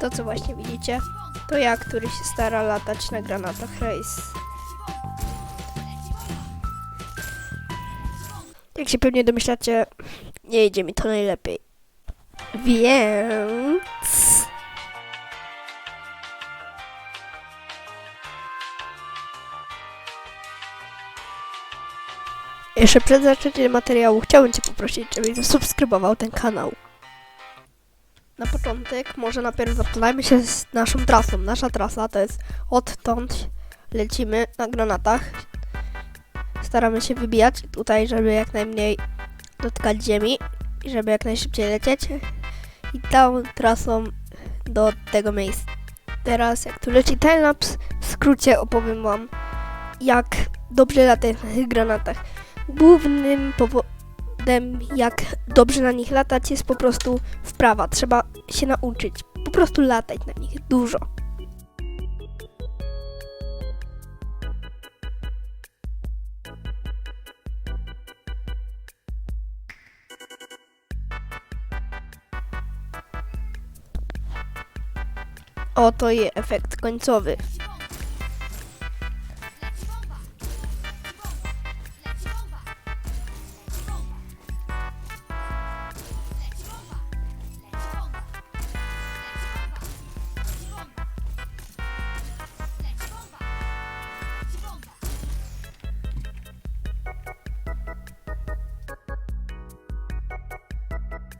To, co właśnie widzicie, to ja, który się stara latać na granatach Race. Jak się pewnie domyślacie, nie idzie mi to najlepiej. Więc... Jeszcze przed zaczęciem materiału chciałbym Cię poprosić, żebyś zasubskrybował ten kanał. Na początek może najpierw zapoznajmy się z naszą trasą. Nasza trasa to jest odtąd lecimy na granatach. Staramy się wybijać tutaj, żeby jak najmniej dotykać ziemi i żeby jak najszybciej lecieć. I tą trasą do tego miejsca. Teraz jak tu leci timelapse, w skrócie opowiem wam jak dobrze latać na tych granatach. Głównym powodem jak dobrze na nich latać jest po prostu wprawa. Trzeba się nauczyć. Po prostu latać na nich dużo. Oto jest efekt końcowy.